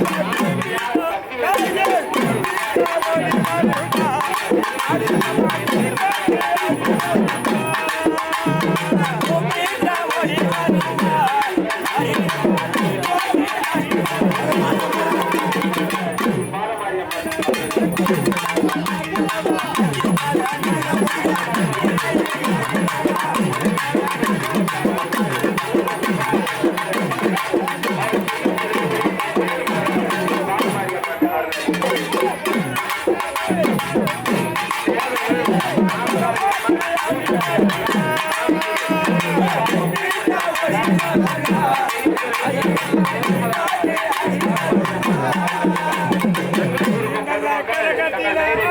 Gracias. வாகனம் நிறைய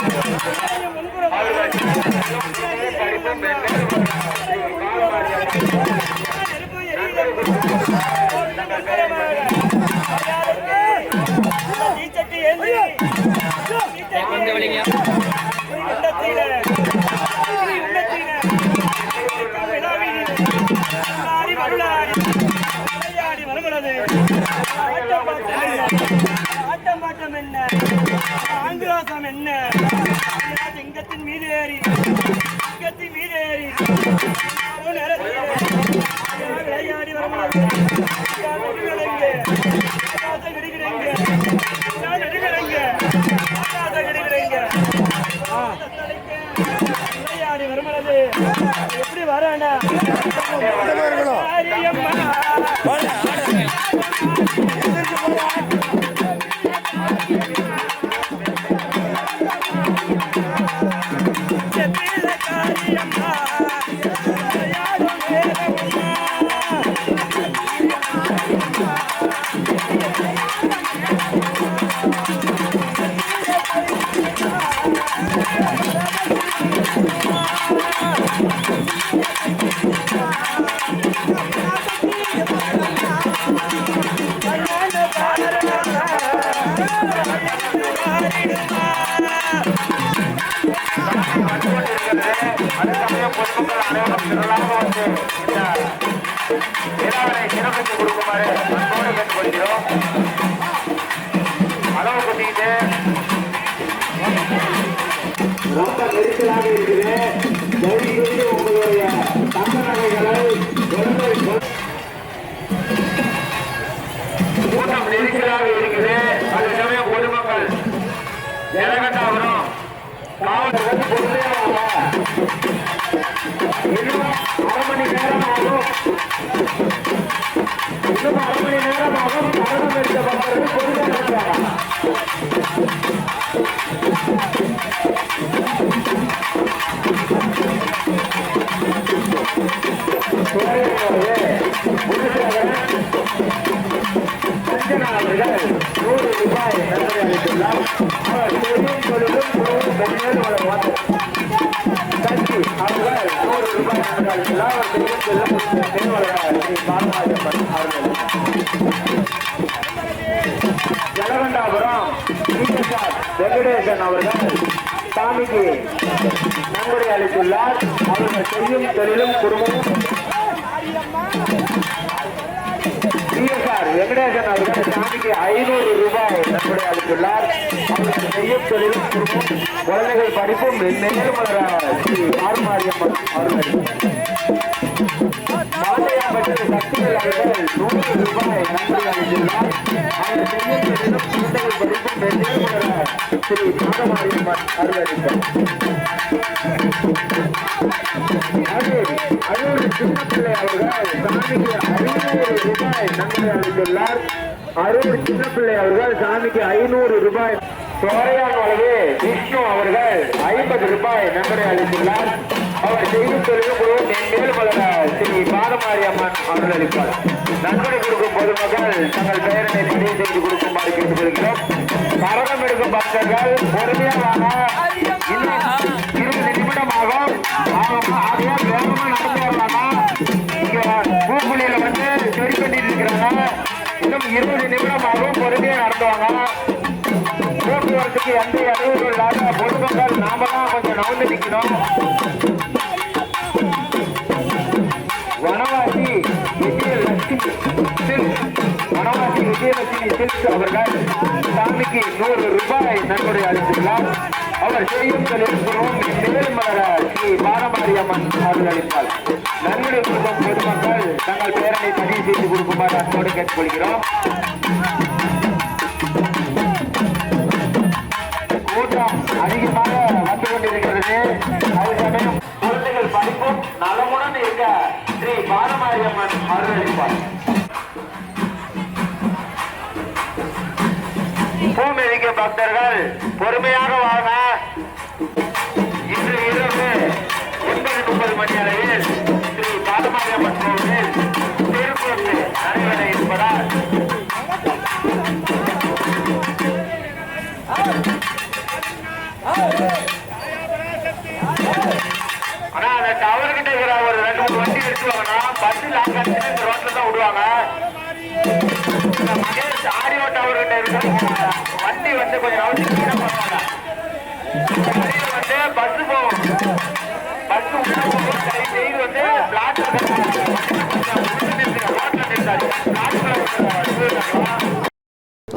வண்டிக்கு சேவை ஆட்டம் என்ன? ஆங்கிராசம் என்ன? சிங்கத்தின் மீது ஏறி சிங்கத்தின் மீது ஏறி விளையாடி வருகிறது விளையாடி எப்படி வரானா செப்பில காரியம்மா விளையாடும் பொதுமக்கள் அனைவரும் திரளாக வந்து இந்த விழாவினை சிறப்பித்து கொடுக்குமாறு அன்போடு கேட்டுக்கொள்கிறோம் அளவு கொட்டிக்கிட்டு ரொம்ப நெரிசலாக இருக்குது தயவு செய்து உங்களுடைய தங்க நகைகளை கூட்டம் நெரிசலாக இருக்குது சமயம் பொதுமக்கள் ஜனகண்டாபுரம் காவல் இன்னும் அரை மணி நேரம் ஆகும் இன்னும் அரை மணி நேரம் ஆகும் மரணம் எடுத்த பக்தர்கள் பொறுமையா இருக்காங்க சஞ்சனா ஜலகண்டாபுரம் வெங்கடேசன் அவர்கள் சாமிக்கு நன்கொடை அளித்துள்ளார். அவர்கள் செய்யும் தொழிலும் குடும்பமும் சிஎஸ்ஆர் வெங்கடேசன் அவர்கள் சாமிக்கு ஐநூறு ரூபாய் நன்கொடை அளித்துள்ளார். அவர்கள் செய்யும் தொழிலும் குழந்தைகள் படிப்பும் மேலும் ஆர்மாரியம்மன் அவர்கள் சக்திகள் அவர்கள் நூறு ரூபாய் அளித்துள்ளார். அவர் செய்யும் தொழிலும் குழந்தைகள் படிப்பும் மேலும் திரு நாகமாரியம்மன் அவர்கள் சாமிக்கு ஐநூறு ரூபாய் அளித்துள்ளார் அரூர் சின்னப்பிள்ளை அவர்கள் சாமிக்கு ஐநூறு ரூபாய் சோரையான் வலது விஷ்ணு அவர்கள் ஐம்பது ரூபாய் நன்கொடை அளித்துள்ளார் அவர் செய்தி தொழில் குழுவும் மென்மேல் வளர ஸ்ரீ பாதமாரியம்மன் அவர்கள் அளிப்பார் நன்கொடை கொடுக்கும் பொதுமக்கள் தங்கள் பெயரனை பதிவு செய்து கொடுக்குமாறு கேட்டுக்கொள்கிறோம் கரணம் எடுக்கும் பக்தர்கள் பொறுமையாக இருபது நிமிடமாகவும் ஆகும் பொறுமையா நடத்துவாங்க போக்குவரத்துக்கு எந்த இடையூறு இல்லாத பொதுமக்கள் நாம தான் கொஞ்சம் நவுந்து நிற்கிறோம் வனவாசி விஜயலட்சுமி வனவாசி விஜயலட்சுமி சில்க் அவர்கள் சாமிக்கு நூறு ரூபாய் நன்கொடை அளித்துள்ளார். அவர் செய்யும் தொழில்நுட்பம் மேலும் மலர ஸ்ரீ பாரமாரியம்மன் அவர்கள் அளிப்பார் நன்கொடை கேட்டுக்கொள்கிறோம் கூட்டம் அதிகமாக வந்து கொண்டிருக்கிறது. அதே சமயம் குழந்தைகள் படிப்பும் நலமுடன் இருக்க ஸ்ரீ பாலமாரியம்மன் அருளளிப்பார். பூமிதிக்க பக்தர்கள் பொறுமையாக வாங்க. இன்று இரவு ஒன்பது முப்பது மணி அளவில் பஸ் லாக் அடிச்சு இந்த ரோட்ல தான் விடுவாங்க. இந்த மகேஷ் ஆடியோ டவர் இருக்கிற வண்டி வந்து கொஞ்சம் நவத்தி கீழே போவாங்க வந்து பஸ் போகும். பஸ் உள்ள போகும் தயவு செய்து வந்து பிளாட்ல